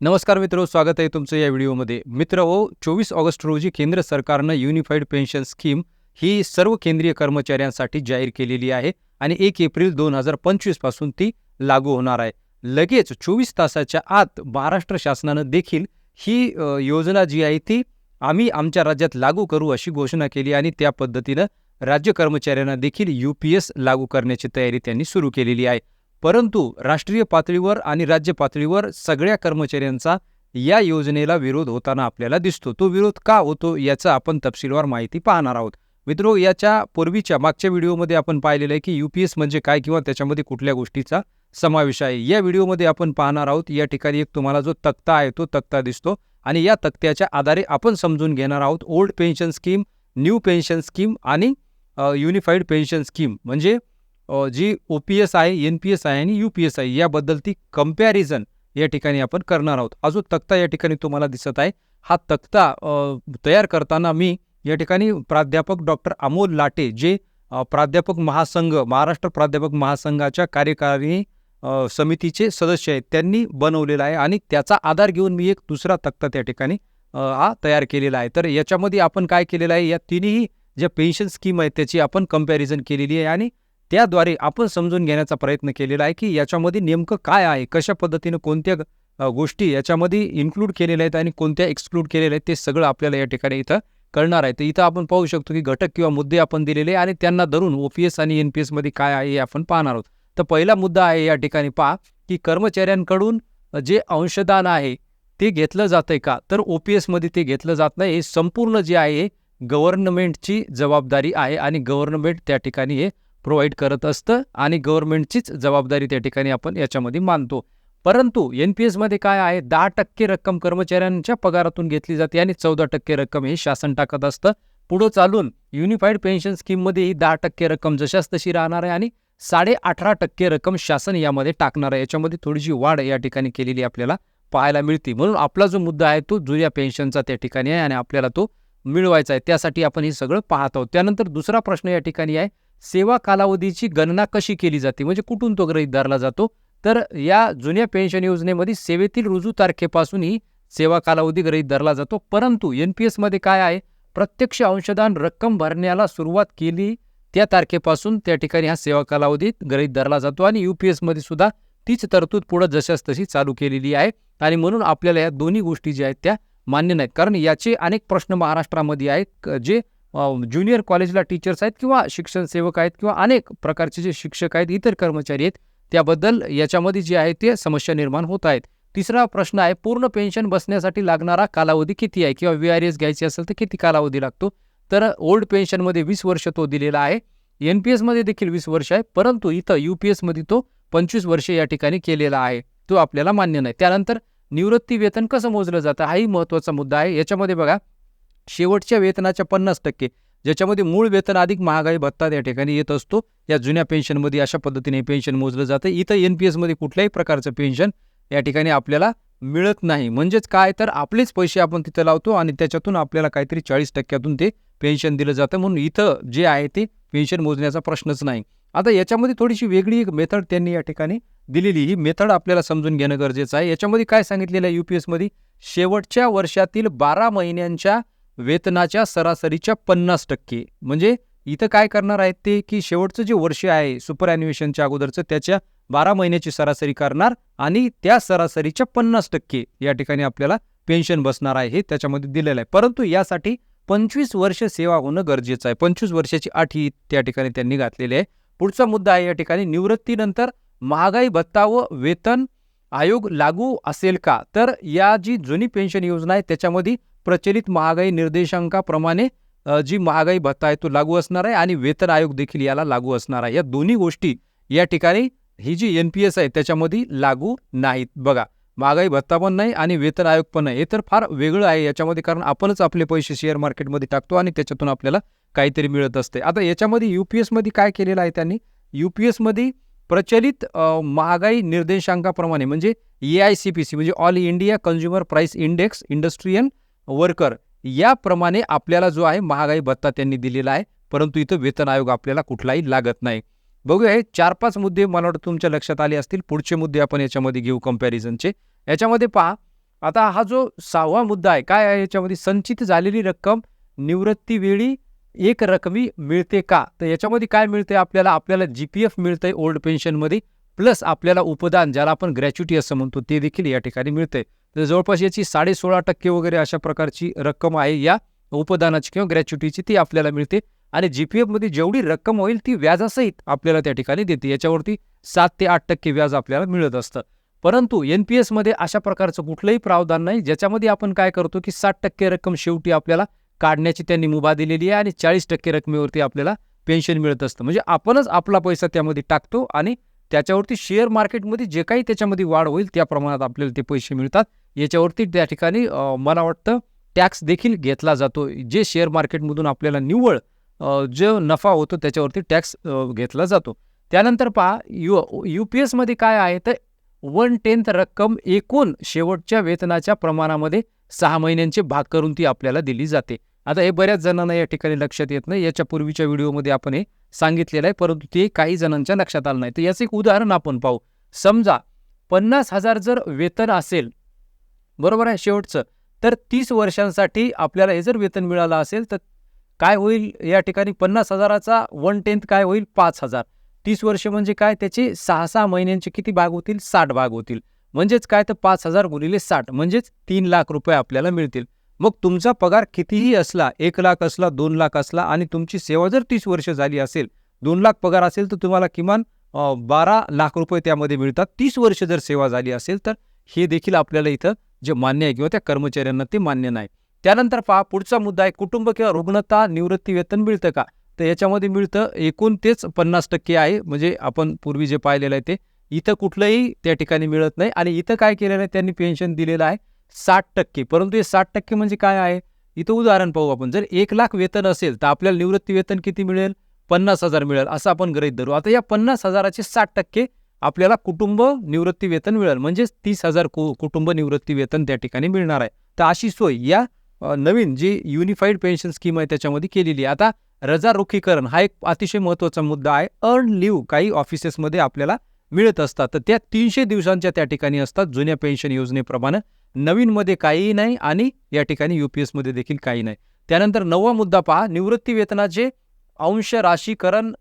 नमस्कार मित्र स्वागत आहे तुमचं या व्हिडिओमध्ये. मित्र हो चोवीस ऑगस्ट रोजी केंद्र सरकारनं युनिफाईड पेन्शन स्कीम ही सर्व केंद्रीय कर्मचाऱ्यांसाठी जाहीर केलेली आहे आणि एक एप्रिल दोन हजार पंचवीसपासून ती लागू होणार आहे. लगेच चोवीस तासाच्या आत महाराष्ट्र शासनानं देखील ही योजना जी आहे ती आम्ही आमच्या राज्यात लागू करू अशी घोषणा केली आणि त्या पद्धतीनं राज्य कर्मचाऱ्यांना देखील यू पी एस लागू करण्याची तयारी त्यांनी सुरू केलेली आहे. परंतु राष्ट्रीय पातळीवर आणि राज्य पातळीवर सगळ्या कर्मचाऱ्यांचा या योजनेला विरोध होताना आपल्याला दिसतो. तो विरोध का होतो याचा आपण तपशीलवार माहिती पाहणार आहोत. मित्रो याच्या पूर्वीच्या मागच्या व्हिडिओमध्ये आपण पाहिलेलं आहे की यू पी एस म्हणजे काय किंवा त्याच्यामध्ये कुठल्या गोष्टीचा समावेश आहे. या व्हिडिओमध्ये आपण पाहणार आहोत या ठिकाणी एक तुम्हाला जो तक्ता आहे तो तक्ता दिसतो आणि या तक्त्याच्या आधारे आपण समजून घेणार आहोत old pension scheme new pension scheme आणि युनिफाईड पेन्शन स्कीम. म्हणजे जी ओ पी एस आहे एन पी एस आहे आणि यू पी एस आहे याबद्दल ती कंपॅरिझन या ठिकाणी आपण करणार आहोत. अजून तक्ता या ठिकाणी तुम्हाला दिसत आहे हा तक्ता तयार करताना मी या ठिकाणी प्राध्यापक डॉक्टर अमोल लाटे जे प्राध्यापक महासंघ महाराष्ट्र प्राध्यापक महासंघाच्या कार्यकारिणी समितीचे सदस्य आहेत त्यांनी बनवलेला आहे आणि त्याचा आधार घेऊन मी एक दुसरा तक्ता त्या ठिकाणी हा तयार केलेला आहे. तर याच्यामध्ये आपण काय केलेलं आहे या तिन्ही ज्या पेन्शन स्कीम आहेत त्याची आपण कंपॅरिझन केलेली आहे आणि त्याद्वारे आपण समजून घेण्याचा प्रयत्न केलेला आहे की याच्यामध्ये नेमकं काय आहे कशा पद्धतीनं कोणत्या गोष्टी याच्यामध्ये इन्क्लूड केलेल्या आहेत आणि कोणत्या एक्सक्लूड केलेल्या आहेत ते सगळं आपल्याला या ठिकाणी इथं कळणार आहे. तर इथं आपण पाहू शकतो की घटक किंवा मुद्दे आपण दिलेले आणि त्यांना धरून ओ पी एस आणि एन पी एसमध्ये काय आहे हे आपण पाहणार आहोत. तर पहिला मुद्दा आहे या ठिकाणी पहा की कर्मचाऱ्यांकडून जे अंशदान आहे ते घेतलं जातंय का? तर ओ पी एसमध्ये ते घेतलं जात नाही. हे संपूर्ण जे आहे गव्हर्नमेंटची जबाबदारी आहे आणि गव्हर्नमेंट त्या ठिकाणी हे प्रोव्हाइड करत असतं आणि गव्हर्नमेंटचीच जबाबदारी त्या ठिकाणी आपण याच्यामध्ये मानतो. परंतु एन पी एसमध्ये काय आहे? दहा टक्के रक्कम कर्मचाऱ्यांच्या पगारातून घेतली जाते आणि चौदा टक्के रक्कम हे शासन टाकत असतं. पुढं चालून युनिफाईड पेन्शन स्कीममध्ये ही दहा टक्के रक्कम जशाच तशी राहणार आहे आणि साडे अठरा टक्के रक्कम शासन यामध्ये टाकणार आहे. याच्यामध्ये थोडीशी वाढ या ठिकाणी केलेली आपल्याला पाहायला मिळते. म्हणून आपला जो मुद्दा आहे तो जुन्या पेन्शनचा त्या ठिकाणी आहे आणि आपल्याला तो मिळवायचा आहे. त्यासाठी आपण हे सगळं पाहत आहोत. त्यानंतर दुसरा प्रश्न या ठिकाणी आहे. सेवा कालावधीची गणना कशी केली जाते? म्हणजे कुठून तो ग्रहित धरला जातो? तर या जुन्या पेन्शन योजनेमध्ये सेवेतील रुजू तारखेपासून ही सेवा कालावधी ग्रहित धरला जातो. परंतु एन पी एसमध्ये काय आहे? प्रत्यक्ष अंशदान रक्कम भरण्याला सुरुवात केली त्या तारखेपासून त्या ठिकाणी हा सेवा कालावधीत ग्रहित धरला जातो आणि यू पी एसमध्ये सुद्धा तीच तरतूद पुढं जशास तशी चालू केलेली आहे. आणि म्हणून आपल्याला या दोन्ही गोष्टी ज्या आहेत त्या मान्य नाहीत. कारण याचे अनेक प्रश्न महाराष्ट्रामध्ये आहेत जे ज्युनियर कॉलेजला टीचर्स आहेत किंवा शिक्षण सेवक आहेत किंवा अनेक प्रकारचे जे शिक्षक आहेत इतर कर्मचारी आहेत त्याबद्दल याच्यामध्ये जे आहे ते समस्या निर्माण होत आहेत. तिसरा प्रश्न आहे पूर्ण पेन्शन बसण्यासाठी लागणारा कालावधी किती आहे किंवा व्ही आर एस घ्यायची असेल तर किती कालावधी लागतो? तर ओल्ड पेन्शनमध्ये वीस वर्ष तो दिलेला आहे एन पी एसमध्ये देखील वीस वर्ष आहे परंतु इथं यू पी एसमध्ये तो पंचवीस वर्ष या ठिकाणी केलेला आहे तो आपल्याला मान्य नाही. त्यानंतर निवृत्ती वेतन कसं मोजलं जातं हाही महत्त्वाचा मुद्दा आहे. याच्यामध्ये बघा शेवटच्या वेतनाच्या पन्नास टक्के ज्याच्यामध्ये मूळ वेतन अधिक महागाई भत्ता त्या ठिकाणी येत असतो. या जुन्या पेन्शनमध्ये अशा पद्धतीने पेन्शन मोजलं जातं. इथं एन पी एसमध्ये कुठल्याही प्रकारचं पेन्शन या ठिकाणी आपल्याला मिळत नाही. म्हणजेच काय? तर आपलेच पैसे आपण तिथं लावतो आणि त्याच्यातून आपल्याला काहीतरी चाळीस टक्क्यातून ते पेन्शन दिलं जातं. म्हणून इथं जे आहे ते पेन्शन मोजण्याचा प्रश्नच नाही. आता याच्यामध्ये थोडीशी वेगळी एक मेथड त्यांनी या ठिकाणी दिलेली. ही मेथड आपल्याला समजून घेणं गरजेचं आहे. याच्यामध्ये काय सांगितलेलं आहे यू पी एसमध्ये शेवटच्या वर्षातील बारा महिन्यांच्या वेतनाच्या सरासरीच्या पन्नास टक्के. म्हणजे इथं काय करणार आहेत ते की शेवटचं जे वर्ष आहे सुपर ॲन्युएशनच्या अगोदरचं त्याच्या बारा महिन्याची सरासरी करणार आणि त्या सरासरीच्या पन्नास टक्के या ठिकाणी आपल्याला पेन्शन बसणार आहे हे त्याच्यामध्ये दिलेलं आहे. परंतु यासाठी पंचवीस वर्ष सेवा होणं गरजेचं आहे. पंचवीस वर्षाची अट ही त्या ठिकाणी त्यांनी घातलेली आहे. पुढचा मुद्दा आहे या ठिकाणी निवृत्तीनंतर महागाई भत्ता व वेतन आयोग लागू असेल का? तर या जी जुनी पेन्शन योजना आहे त्याच्यामध्ये प्रचलित महागाई निर्देशांकाप्रमाणे जी महागाई भत्ता आहे तो लागू असणार आहे आणि वेतन आयोग देखील याला लागू असणार आहे. या दोन्ही गोष्टी या ठिकाणी ही जी एन पी एस आहे त्याच्यामध्ये लागू नाहीत. बघा महागाई भत्ता पण नाही आणि वेतन आयोग पण नाही. हे तर फार वेगळं आहे. याच्यामध्ये कारण आपणच आपले पैसे शेअर मार्केटमध्ये टाकतो आणि त्याच्यातून आपल्याला काहीतरी मिळत असते. आता याच्यामध्ये यू पी एसमध्ये काय केलेलं आहे त्यांनी? यू पी एसमध्ये प्रचलित महागाई निर्देशांकाप्रमाणे म्हणजे A I C P C म्हणजे all India consumer price index industrial worker याप्रमाणे आपल्याला जो आहे महागाई भत्ता त्यांनी दिलेला आहे परंतु इथं वेतन आयोग आपल्याला कुठलाही लागत नाही. बघूया हे चार पाच मुद्दे मला वाटतं तुमच्या लक्षात आले असतील. पुढचे मुद्दे आपण याच्यामध्ये घेऊ कम्पॅरिझनचे याच्यामध्ये पहा आता हा जो सहावा मुद्दा आहे काय आहे याच्यामध्ये? संचित झालेली रक्कम निवृत्तीवेळी एक रकमी मिळते का? तर याच्यामध्ये काय मिळते आपल्याला? आपल्याला जी पी एफ मिळतंय ओल्ड पेन्शनमध्ये प्लस आपल्याला उपदान ज्याला आपण ग्रॅच्युटी असं म्हणतो ते देखील या ठिकाणी मिळतंय. तर जवळपास याची साडे सोळा टक्के वगैरे अशा प्रकारची रक्कम आहे या उपदानाची किंवा ग्रॅच्युटीची ती आपल्याला मिळते. आणि जी पी एफमध्ये जेवढी रक्कम होईल ती व्याजासहित आपल्याला त्या ठिकाणी देते. याच्यावरती सात ते आठ टक्के व्याज आपल्याला मिळत असतं. परंतु एन पी एसमध्ये अशा प्रकारचं कुठलंही प्रावधान नाही ज्याच्यामध्ये आपण काय करतो की साठ टक्के रक्कम शेवटी आपल्याला काढण्याची त्यांनी मुभा दिलेली आहे आणि चाळीस टक्के रकमेवरती आपल्याला पेन्शन मिळत असतं. म्हणजे आपणच आपला पैसा त्यामध्ये टाकतो आणि त्याच्यावरती शेअर मार्केटमध्ये जे काही त्याच्यामध्ये वाढ होईल त्या प्रमाणात आपल्याला ते पैसे मिळतात. याच्यावरती त्या ठिकाणी मला वाटतं टॅक्स देखील घेतला जातो. जे शेअर मार्केटमधून आपल्याला निव्वळ जो नफा होतो त्याच्यावरती टॅक्स घेतला जातो. त्यानंतर पहा यू यू पी एसमध्ये काय आहे तर वन टेन्थ रक्कम एकूण शेवटच्या वेतनाच्या प्रमाणामध्ये सहा महिन्यांचे भाग करून ती आपल्याला दिली जाते. आता हे बऱ्याच जणांना या ठिकाणी लक्षात येत नाही. याच्या पूर्वीच्या व्हिडिओमध्ये आपण हे सांगितलेलं आहे. परंतु ते काही जणांच्या लक्षात आलं नाही. तर याचं एक उदाहरण आपण पाहू. समजा पन्नास हजार जर वेतन असेल बरोबर आहे शेवटचं तर तीस वर्षांसाठी आपल्याला हे जर वेतन मिळालं असेल तर काय होईल? या ठिकाणी पन्नास हजाराचा वन टेन्थ काय होईल? पाच हजार. तीस वर्ष म्हणजे काय? त्याचे सहा सहा महिन्यांचे किती भाग होतील? साठ भाग होतील. म्हणजेच काय? तर पाच हजार गुणिले साठ. म्हणजेच तीन लाख रुपये आपल्याला मिळतील. मग तुमचा पगार कितीही असला एक लाख असला दोन लाख असला आणि तुमची सेवा जर तीस वर्ष झाली असेल दोन लाख पगार असेल तर तुम्हाला किमान बारा लाख रुपये त्यामध्ये मिळतात. तीस वर्ष जर सेवा झाली असेल तर हे देखील आपल्याला इथं जे मान्य आहे किंवा त्या कर्मचाऱ्यांना ते मान्य नाही. त्यानंतर पहा पुढचा मुद्दा आहे कुटुंब किंवा रुग्णता निवृत्ती वेतन मिळतं का? तर याच्यामध्ये मिळतं एकूण तेच पन्नास टक्के आहे म्हणजे आपण पूर्वी जे पाहिलेलं आहे ते. इथं कुठलंही त्या ठिकाणी मिळत नाही आणि इथं काय केलेलं आहे त्यांनी पेन्शन दिलेलं आहे. साठ टक्के. परंतु हे साठ टक्के म्हणजे काय आहे? इथं उदाहरण पाहू आपण. जर एक लाख वेतन असेल तर आपल्याला निवृत्ती वेतन किती मिळेल? पन्नास हजार मिळेल असं आपण गृहीत धरू. आता या पन्नास हजाराचे साठ टक्के आपल्याला कुटुंब निवृत्ती वेतन मिळेल. म्हणजेच तीस हजार कु कुटुंब निवृत्ती वेतन त्या ठिकाणी मिळणार आहे. तर अशी सोय या नवीन जी युनिफाईड पेन्शन स्कीम आहे त्याच्यामध्ये केलेली आहे. आता रजा रोखीकरण हा एक अतिशय महत्त्वाचा मुद्दा आहे. अर्न लिव्ह काही ऑफिसेसमध्ये आपल्याला मिळत असतात. तर त्या तीनशे दिवसांच्या त्या ठिकाणी असतात जुन्या पेन्शन योजनेप्रमाणे. नवीनमध्ये काहीही नाही आणि या ठिकाणी यू पी एसमध्ये देखील काही नाही. त्यानंतर नववा मुद्दा पहा. निवृत्ती वेतनाचे अंश राशीकरण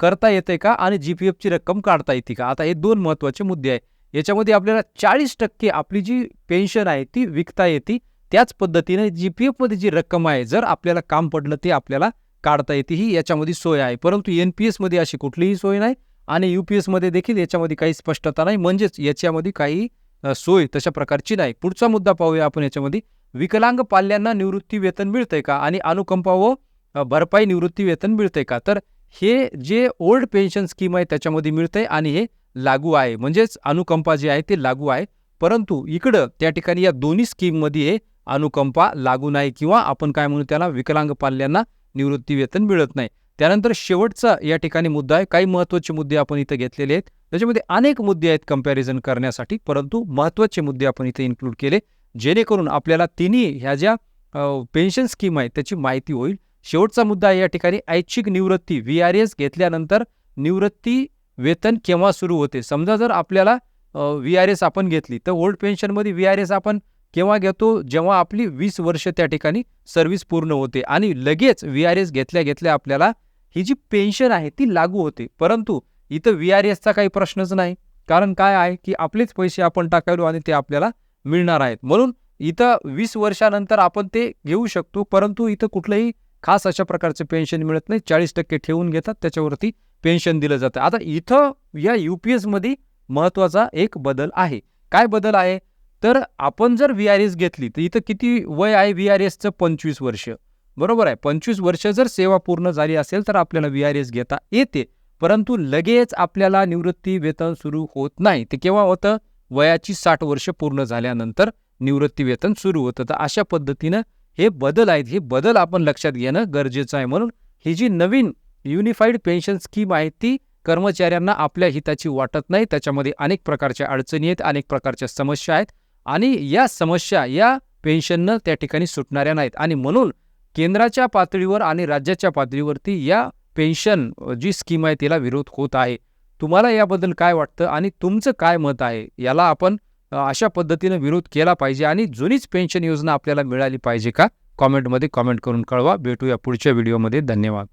करता येते का आणि जी पी एफची रक्कम काढता येते का? आता हे दोन महत्त्वाचे मुद्दे आहे याच्यामध्ये आपल्याला चाळीस टक्के आपली जी पेन्शन आहे ती विकता येते. त्याच पद्धतीने जी पी एफमध्ये जी रक्कम आहे जर आपल्याला काम पडलं ते आपल्याला काढता येते ही याच्यामध्ये सोय आहे. परंतु एन पी एसमध्ये अशी कुठलीही सोय नाही आणि यू पी एसमध्ये देखील याच्यामध्ये काही स्पष्टता नाही. म्हणजेच याच्यामध्ये काही सोय तशा प्रकारची नाही. पुढचा मुद्दा पाहूया आपण याच्यामध्ये. विकलांग पाल्यांना निवृत्ती वेतन मिळतंय का? आणि अनुकंपा व भरपाई निवृत्ती वेतन मिळतंय का? तर हे जे ओल्ड पेन्शन स्कीम आहे त्याच्यामध्ये मिळतंय आणि हे लागू आहे. म्हणजेच अनुकंपा जे आहे ते लागू आहे. परंतु इकडं त्या ठिकाणी या दोन्ही स्कीममध्ये हे अनुकंपा लागू नाही किंवा आपण काय म्हणू त्याला विकलांग पाल्यांना निवृत्ती वेतन मिळत नाही. त्यानंतर शेवटचा या ठिकाणी मुद्दा आहे. काही महत्त्वाचे मुद्दे आपण इथे घेतलेले आहेत. त्याच्यामध्ये अनेक मुद्दे आहेत कंपॅरिझन करण्यासाठी परंतु महत्त्वाचे मुद्दे आपण इथे इन्क्लूड केले. जेणेकरून आपल्याला तिन्ही ह्या ज्या पेन्शन स्कीम आहे त्याची माहिती होईल. शेवटचा मुद्दा आहे या ठिकाणी ऐच्छिक निवृत्ती व्ही आर एस घेतल्यानंतर निवृत्ती वेतन केव्हा सुरू होते? समजा जर आपल्याला व्ही आर एस आपण घेतली तर ओल्ड पेन्शनमध्ये व्ही आर एस आपण केव्हा घेतो? जेव्हा आपली वीस वर्ष त्या ठिकाणी सर्व्हिस पूर्ण होते आणि लगेच व्ही आर एस घेतल्या घेतल्या आपल्याला ही जी पेन्शन आहे ती लागू होते. परंतु इथं व्ही आर एसचा काही प्रश्नच नाही. कारण काय आहे की आपलेच पैसे आपण टाकायलो आणि ते आपल्याला मिळणार आहेत. म्हणून इथं वीस वर्षानंतर आपण ते घेऊ शकतो. परंतु इथं कुठलंही खास अशा प्रकारचे पेन्शन मिळत नाही. चाळीस टक्के ठेवून घेतात. त्याच्यावरती पेन्शन दिलं जातं. आता इथं या यू पी एसमध्ये महत्त्वाचा एक बदल आहे. काय बदल आहे? तर आपण जर व्ही आर एस घेतली तर इथं किती वय आहे व्ही आर एसचं पंचवीस वर्ष. बरोबर आहे. पंचवीस वर्ष जर सेवा पूर्ण झाली असेल तर आपल्याला व्ही आर एस घेता येते. परंतु लगेच आपल्याला निवृत्ती वेतन सुरू होत नाही. ते केव्हा होतं? वयाची साठ वर्ष पूर्ण झाल्यानंतर निवृत्ती वेतन सुरू होतं. तर अशा पद्धतीनं हे बदल आहेत. हे बदल आपण लक्षात घेणं गरजेचं आहे. म्हणून ही जी नवीन युनिफाईड पेन्शन स्कीम आहे ती कर्मचाऱ्यांना आपल्या हिताची वाटत नाही. त्याच्यामध्ये अनेक प्रकारच्या अडचणी आहेत अनेक प्रकारच्या समस्या आहेत आणि या समस्या या पेन्शननं त्या ठिकाणी सुटणाऱ्या नाहीत. आणि म्हणून केंद्राच्या पातळीवर आणि राज्याच्या पातळीवरती या पेन्शन जी स्कीम आहे तिला विरोध होत आहे. तुम्हाला याबद्दल काय वाटतं आणि तुमचं काय मत आहे? याला आपण अशा पद्धतीनं विरोध केला पाहिजे आणि जुनीच पेन्शन योजना आपल्याला मिळाली पाहिजे का? कॉमेंटमध्ये कॉमेंट करून कळवा. भेटूया पुढच्या व्हिडिओमध्ये. धन्यवाद.